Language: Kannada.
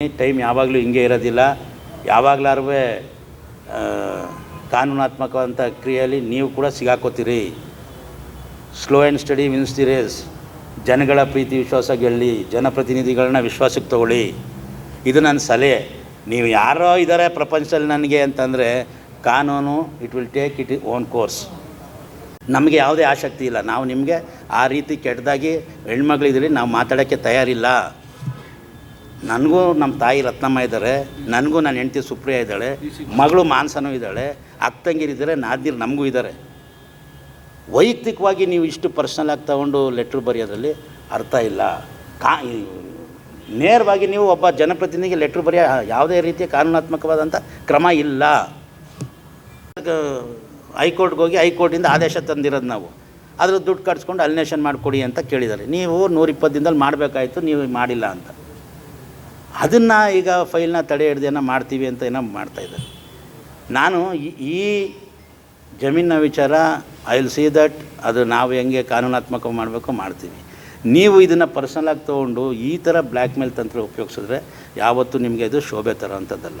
ಟೈಮ್ ಯಾವಾಗಲೂ ಹಿಂಗೆ ಇರೋದಿಲ್ಲ. ಯಾವಾಗಲಾರು ಕಾನೂನಾತ್ಮಕವಂಥ ಕ್ರಿಯೆಯಲ್ಲಿ ನೀವು ಕೂಡ ಸಿಗಾಕೋತೀರಿ. Slow and steady wins the race ಜನಗಳ ಪ್ರೀತಿ ವಿಶ್ವಾಸ ಗೆಲ್ಲಿ, ಜನಪ್ರತಿನಿಧಿಗಳನ್ನ ವಿಶ್ವಾಸಕ್ಕೆ ತಗೊಳ್ಳಿ. ಇದು ನನ್ನ ಸಲಹೆ. ನೀವು ಯಾರೋ ಇದ್ದಾರೆ ಪ್ರಪಂಚದಲ್ಲಿ ನನಗೆ ಅಂತಂದರೆ, ಕಾನೂನು it will take it own course ನಮಗೆ ಯಾವುದೇ ಆಸಕ್ತಿ ಇಲ್ಲ. ನಾವು ನಿಮಗೆ ಆ ರೀತಿ ಕೆಟ್ಟದಾಗಿ ಹೆಣ್ಮಗಳಿದ್ರಿ ನಾವು ಮಾತಾಡೋಕ್ಕೆ ತಯಾರಿಲ್ಲ. ನನಗೂ ನಮ್ಮ ತಾಯಿ ರತ್ನಮ್ಮ ಇದ್ದಾರೆ ನನಗೂ ನನ್ನ ಹೆಂಡತಿ ಸುಪ್ರಿಯ ಇದ್ದಾಳೆ ಮಗಳು ಮಾನ್ಸನೂ ಇದ್ದಾಳೆ ಅಕ್ಕಂಗಿರಿದ್ದಾರೆ ನಾದಿರು ನಮಗೂ ಇದ್ದಾರೆ ವೈಯಕ್ತಿಕವಾಗಿ ನೀವು ಇಷ್ಟು ಪರ್ಸ್ನಲ್ ಆಗಿ ತಗೊಂಡು ಲೆಟ್ರ್ ಬರೆಯೋದ್ರಲ್ಲಿ ಅರ್ಥ ಇಲ್ಲ. ಕಾ ನೇರವಾಗಿ ನೀವು ಒಬ್ಬ ಜನಪ್ರತಿನಿಧಿಗೆ ಲೆಟ್ರ್ ಬರೆಯೋ, ಯಾವುದೇ ರೀತಿಯ ಕಾನೂನಾತ್ಮಕವಾದಂಥ ಕ್ರಮ ಇಲ್ಲ. ಹೈಕೋರ್ಟ್ಗೆ ಹೋಗಿ ಹೈಕೋರ್ಟಿಂದ ಆದೇಶ ತಂದಿರೋದು ನಾವು. ಅದ್ರ ದುಡ್ಡು ಕಟ್ಸ್ಕೊಂಡು ಅಲ್ನೇಷನ್ ಮಾಡಿಕೊಡಿ ಅಂತ ಕೇಳಿದ್ದಾರೆ. ನೀವು ನೂರಿಪ್ಪತ್ತು ದಿನದಲ್ಲಿ ಮಾಡಬೇಕಾಯ್ತು, ನೀವು ಮಾಡಿಲ್ಲ ಅಂತ. ಅದನ್ನು ಈಗ ಫೈಲ್ನ ತಡೆ ಹಿಡ್ದೇನೋ ಮಾಡ್ತೀವಿ ಅಂತ ಏನೋ ಮಾಡ್ತಾಯಿದ್ದಾರೆ ನಾನು ಈ- ಜಮೀನಿನ ವಿಚಾರ ಐ ವಿಲ್ ಸಿ ದಟ್ ಅದು ನಾವು ಹೆಂಗೆ ಕಾನೂನಾತ್ಮಕ ಮಾಡಬೇಕು ಮಾಡ್ತೀವಿ. ನೀವು ಇದನ್ನು ಪರ್ಸನಲಾಗಿ ತೊಗೊಂಡು ಈ ಥರ ಬ್ಲ್ಯಾಕ್ ಮೇಲ್ ತಂತ್ರ ಉಪಯೋಗಿಸಿದ್ರೆ ಯಾವತ್ತೂ ನಿಮಗೆ ಇದು ಶೋಭೆ ತರೋ ಅಂಥದ್ದಲ್ಲ